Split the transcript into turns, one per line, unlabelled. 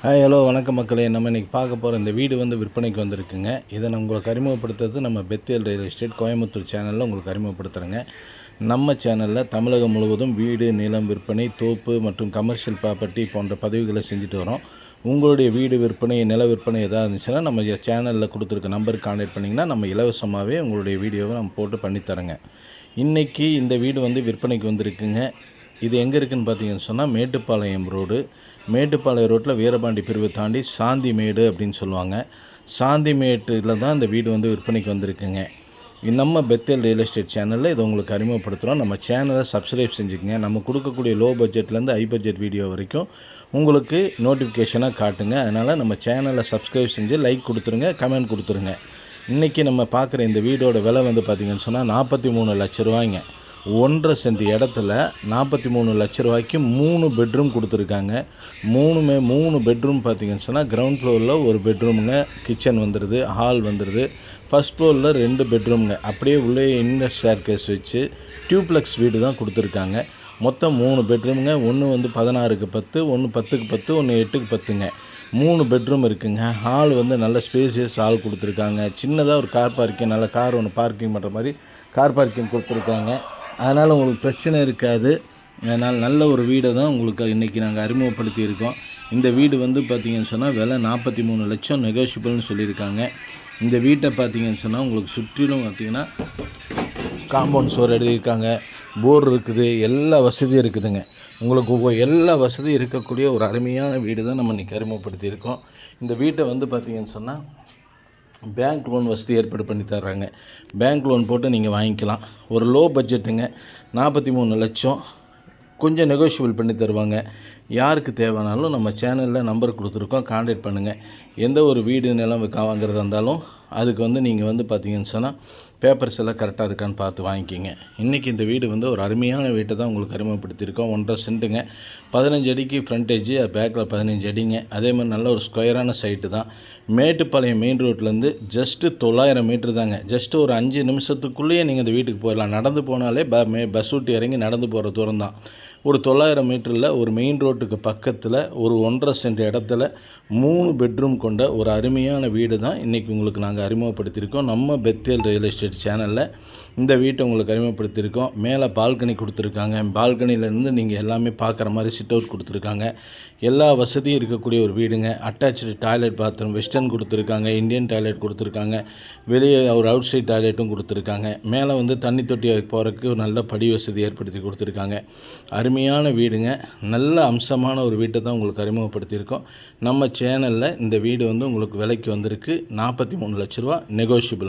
Hi hello வணக்கம் மக்களே. நம்ம இன்றைக்கி பார்க்க போகிற இந்த வீடு வந்து விற்பனைக்கு வந்திருக்குங்க. இதை நான் உங்களுக்கு அறிமுகப்படுத்துறது நம்ம பெத்தியல் ரியல் எஸ்டேட் கோயம்புத்தூர் சேனலில் உங்களுக்கு அறிமுகப்படுத்துகிறேங்க நம்ம சேனலில் தமிழகம் முழுவதும் வீடு நிலம் விற்பனை தோப்பு மற்றும் கமர்ஷியல் ப்ராப்பர்ட்டி போன்ற பதிவுகளை செஞ்சுட்டு வரோம். உங்களுடைய வீடு விற்பனை நில விற்பனை எதாவது இருந்துச்சுன்னா நம்ம சேனலில் கொடுத்துருக்க நம்பருக்கு கான்டாக்ட் பண்ணிங்கன்னா நம்ம இலவசமாகவே உங்களுடைய வீடியோவை நம்ம போட்டு பண்ணித்தரேங்க. இன்றைக்கி இந்த வீடு வந்து விற்பனைக்கு வந்திருக்குங்க. இது எங்கே இருக்குதுன்னு பார்த்தீங்கன்னு சொன்னால் மேட்டுப்பாளையம் ரோடு. மேட்டுப்பாளையம் ரோட்டில் வீரபாண்டி பிரிவு தாண்டி சாந்திமேடு அப்படின்னு சொல்லுவாங்க. சாந்திமேட்டில் தான் இந்த வீடு வந்து விற்பனைக்கு வந்திருக்குங்க. நம்ம பெத்தல் ரியல் எஸ்டேட் சேனலில் இதை உங்களுக்கு அறிமுகப்படுத்துகிறோம் நம்ம சேனலை சப்ஸ்கிரைப் செஞ்சுக்கங்க. நம்ம கொடுக்கக்கூடிய லோ பட்ஜெட்லேருந்து ஹை பட்ஜெட் வீடியோ வரைக்கும் உங்களுக்கு நோட்டிஃபிகேஷனாக காட்டுங்க. அதனால் நம்ம சேனலை சப்ஸ்கிரைப் செஞ்சு லைக் கொடுத்துருங்க கமெண்ட் கொடுத்துருங்க. இன்றைக்கி நம்ம பார்க்குற இந்த வீடோட விலை வந்து பார்த்திங்கன்னு சொன்னால் நாற்பத்தி மூணு லட்ச ரூபாய்ங்க. ஒன்றரை சென்ட் இடத்துல நாற்பத்தி மூணு லட்ச ரூபாய்க்கு மூணு பெட்ரூம் கொடுத்துருக்காங்க. மூணுமே மூணு பெட்ரூம் பார்த்திங்கன்னு சொன்னால் கிரவுண்ட் ஃப்ளோரில் ஒரு பெட்ரூமுங்க கிச்சன் வந்துடுது ஹால் வந்துடுது ஃபஸ்ட் ஃப்ளோரில் ரெண்டு பெட்ரூமுங்க அப்படியே உள்ளே இன்னர் ஷேர் கேஸ் வச்சு டியூப்ளெக்ஸ் வீடு தான் கொடுத்துருக்காங்க. மொத்தம் மூணு பெட்ரூமுங்க ஒன்று வந்து பதினாறுக்கு பத்து ஒன்று பத்துக்கு பத்து ஒன்று எட்டுக்கு பத்துங்க. மூணு பெட்ரூம் இருக்குங்க. ஹால் வந்து நல்ல ஸ்பேசியஸ் ஹால் கொடுத்துருக்காங்க. சின்னதாக ஒரு கார் பார்க்கிங் நல்ல கார் ஒன்று பார்க்கிங் பண்ணுற மாதிரி கார் பார்க்கிங் கொடுத்துருக்காங்க. அதனால் உங்களுக்கு பிரச்சனை இருக்காது. அதனால் நல்ல ஒரு வீடை தான் உங்களுக்கு இன்றைக்கி நாங்கள் அறிமுகப்படுத்தி இருக்கோம் இந்த வீடு வந்து பார்த்திங்கன்னு சொன்னால் விலை நாற்பத்தி மூணு லட்சம் நெகோஷியபிள்னு சொல்லியிருக்காங்க. இந்த வீட்டை பார்த்திங்கன்னு சொன்னால் உங்களுக்கு சுற்றிலும் பார்த்திங்கன்னா காம்பவுண்ட் சோர் எழுதியிருக்காங்க. போர் இருக்குது. எல்லா வசதியும் இருக்குதுங்க. உங்களுக்கு ஒவ்வொரு எல்லா வசதியும் இருக்கக்கூடிய ஒரு அருமையான வீடு தான் நம்ம இன்றைக்கி அறிமுகப்படுத்தியிருக்கோம். இந்த வீட்டை வந்து பார்த்திங்கன்னு சொன்னால் பேங்க் லோன் வசதி ஏற்பாடு பண்ணி தர்றாங்க. பேங்க் லோன் போட்டு நீங்கள் வாங்கிக்கலாம். ஒரு லோ பட்ஜெட்டுங்க நாற்பத்தி மூணு லட்சம் கொஞ்சம் நெகோஷியபிள் பண்ணி தருவாங்க. யாருக்கு தேவைனாலும் நம்ம சேனலில் நம்பர் கொடுத்துருக்கோம் காண்டாக்ட் பண்ணுங்கள் எந்த ஒரு வீடு நிலம் வாங்குறதா இருந்தாலும் அதுக்கு வந்து நீங்கள் வந்து பார்த்தீங்கன்னு சொன்னால் பேப்பர்ஸ் எல்லாம் கரெக்டாக இருக்கான்னு பார்த்து வாங்கிக்கிங்க. இன்றைக்கி இந்த வீடு வந்து ஒரு அருமையான வீட்டை தான் உங்களுக்கு அறிமுகப்படுத்தியிருக்கோம். ஒன்றரை சென்ட்டுங்க. பதினஞ்சு அடிக்கு ஃப்ரண்டேஜ் பேக்கில் பதினஞ்சு அடிங்க. அதே மாதிரி நல்ல ஒரு ஸ்கொயரான சைட்டு தான். மேட்டுப்பாளையம் மெயின் ரோட்லேருந்து ஜஸ்ட்டு தொள்ளாயிரம் மீட்ரு தாங்க. ஜஸ்ட்டு ஒரு அஞ்சு நிமிஷத்துக்குள்ளேயே நீங்கள் இந்த வீட்டுக்கு போயிடலாம். நடந்து போனாலே ப மே பஸ் ஊட்டி இறங்கி நடந்து போகிற தூரம் தான். ஒரு தொள்ளாயிரம் மீட்டரில் ஒரு மெயின் ரோட்டுக்கு பக்கத்தில் ஒரு ஒன்றரை சென்ட் இடத்துல மூணு பெட்ரூம் கொண்ட ஒரு அருமையான வீடு தான் இன்றைக்கி உங்களுக்கு நாங்கள் அறிமுகப்படுத்தியிருக்கோம். நம்ம பெத்தேல் ரியல் எஸ்டேட் சேனலில் இந்த வீட்டை உங்களுக்கு அறிமுகப்படுத்தியிருக்கோம். மேலே பால்கனி கொடுத்துருக்காங்க. பால்கனிலேருந்து நீங்கள் எல்லாமே பார்க்குற மாதிரி சிட் அவுட் கொடுத்துருக்காங்க. எல்லா வசதியும் இருக்கக்கூடிய ஒரு வீடுங்க. அட்டாச்சு டாய்லெட் பாத்ரூம் வெஸ்டர்ன் கொடுத்துருக்காங்க. இந்தியன் டாய்லெட் கொடுத்துருக்காங்க. வெளியே ஒரு அவுட் சைட் டாய்லெட்டும் கொடுத்துருக்காங்க. மேலே வந்து தண்ணி தொட்டி போகிறதுக்கு நல்ல படி வசதி ஏற்படுத்தி கொடுத்துருக்காங்க. அருமை அருமையான வீடுங்க. நல்ல அம்சமான ஒரு வீட்டை தான் உங்களுக்கு அறிமுகப்படுத்தியிருக்கோம். நம்ம சேனலில் இந்த வீடு வந்து உங்களுக்கு விலைக்கு வந்திருக்கு. நாற்பத்தி மூணு லட்ச ரூபா நெகோஷியபிள்